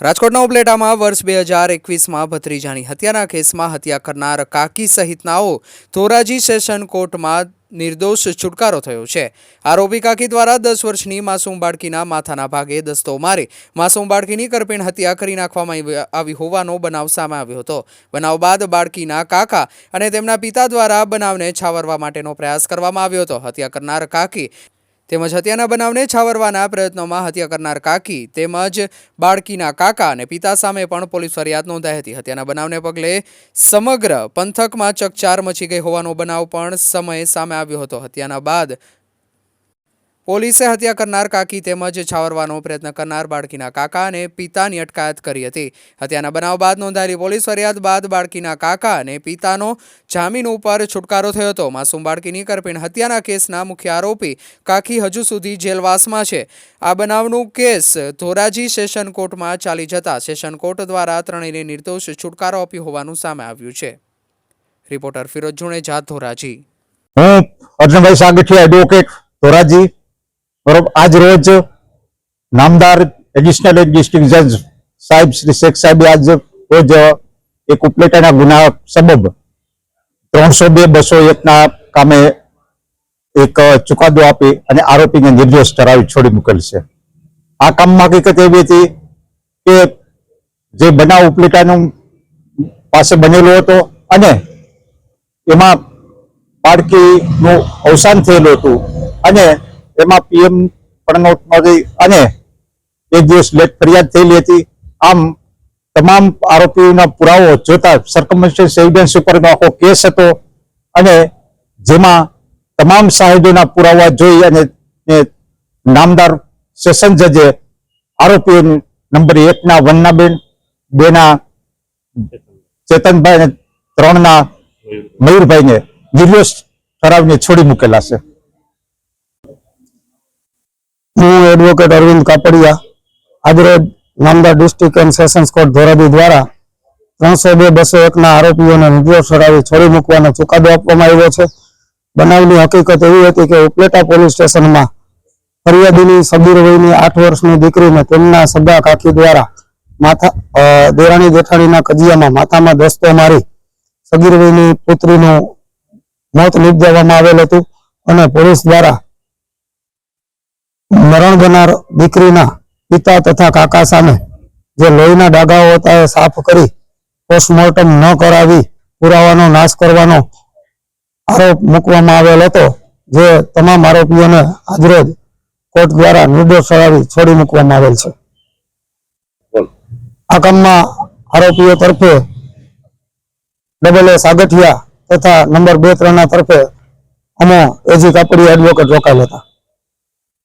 રાજકોટના ઉપલેટામાં વર્ષ બે હજાર એકવીસમાં ભત્રીજાની હત્યાના કેસમાં હત્યા કરનાર કાકી સહિતનાઓ ધોરાજી સેશન કોર્ટમાં નિર્દોષ છુટકારો થયો છે. આરોપી કાકી દ્વારા દસ વર્ષની માસૂમ બાળકીના માથાના ભાગે દસ્તો મારી માસૂમ બાળકીની કરપીણ હત્યા કરી નાખવામાં આવી- હોવાનો બનાવ સામે આવ્યો હતો. બનાવ બાદ બાળકીના કાકા અને તેમના પિતા દ્વારા બનાવને છાવરવા માટેનો પ્રયાસ કરવામાં આવ્યો હતો. હત્યા કરનાર કાકી તેમજ હત્યાના બનાવને છાવરવાના પ્રયત્નોમાં હત્યા કરનાર કાકી તેમજ બાળકીના કાકા અને પિતા સામે પણ પોલીસ ફરિયાદ નોંધાઈ હતી. હત્યાના બનાવને પગલે સમગ્ર પંથકમાં ચકચાર મચી ગઈ હોવાનો બનાવ પણ સમયે સામે આવ્યો હતો. હત્યાના બાદ પોલીસે હત્યા કરનાર કાકી તેમજ છાવરવાનો પ્રયત્ન કરનાર બાળકીના કાકા અને પિતાની અટકાયત કરી હતી. હત્યાના બનાવ બાદ નોંધાયેલી પોલીસ ફરિયાદ બાદ બાળકીના કાકા અને પિતાનો જામીન ઉપર છુટકારો થયો હતો. માસૂમ બાળકીની કરપીણ હત્યાના કેસના મુખ્ય આરોપી કાકી હજુ સુધી જેલવાસમાં છે. આ બનાવનું કેસ ધોરાજી સેશન કોર્ટમાં ચાલી જતા સેશન કોર્ટ દ્વારા ત્રણેયને નિર્દોષ છુટકારો આપ્યો હોવાનું સામે આવ્યું છે. રિપોર્ટર ફિરોજ જુણેજા ધોરાજી. હું અર્જુનભાઈ સાગઠિયા એડવોકેટ ધોરાજી. બરોબર આજ રોજ નામદાર એડિશનલ ડિસ્ટ્રિક્ટ જજ સાહેબ શ્રી શેખ સાહેબે આજ રોજ એક ઉપલેટાના ગુના સબબ ત્રણસો બે બસો એકના કામે એક ચુકાદો આપી અને આરોપીને નિર્દોષ ઠરાવી છોડી મૂકેલ છે. આ કામમાં હકીકત એવી હતી કે જે બનાવ ઉપલેટાનું પાસે બનેલો હતો અને એમાં પાડકીનું અવસાન થયેલું હતું અને એમાં પીએમ નોટ અને એક દિવસ લેટ ફરિયાદ થયેલી હતી. આમ તમામ આરોપીઓના પુરાવો જોતા સરકમસ્ટન્સ એવિડન્સ ઉપરનો આખો કેસ હતો અને જેમાં તમામ સાહેબોના પુરાવા જોઈ અને નામદાર સેશન જજે આરોપીઓ નંબર એકના વન્નાબેન બેના ચેતનભાઈ અને ત્રણના મયુરભાઈને નિર્દોષ ઠરાવીને છોડી મૂકેલા છે. હું એડવોકેટ અરવિંદ કાપડિયા આજરોજ નામદાર district and sessions court Dhoraji દ્વારા ત્રણસો બે બસો એકના આરોપીઓને નિર્દોષ ઠરાવી છોડી મૂકવાનો ચુકાદો આપવામાં આવ્યો છે. બનાવની હકીકત એવી હતી કે ઉપલેટા પોલીસ સ્ટેશનમાં ફરિયાદીની સગીર આઠ વર્ષની દીકરીને તેમના સગા કાકી દ્વારા માથા દેરાણી જેઠાણીના કજિયામાં માથામાં દસ્તો મારી સગીર પુત્રીનું મોત નિપજાવવામાં આવેલ હતું અને પોલીસ દ્વારા મરણ બનાર દીકરીના પિતા તથા કાકા સામે જે લોહીના ડાઘાઓ હતા એ સાફ કરી પોસ્ટમોર્ટમ ન કરાવી પુરાવાનો નાશ કરવાનો આરોપ મૂકવામાં આવેલ હતો. જે તમામ આરોપીઓને આજરોજ કોર્ટ દ્વારા નિર્દોષ ઠરાવી છોડી મૂકવામાં આવેલ છે. આ કામમાં આરોપીઓ તરફે ડબલ એ સાગઠિયા તથા નંબર બે ત્રણના તરફે અમો એજી કાપડી એડવોકેટ રોકાયેલ હતા.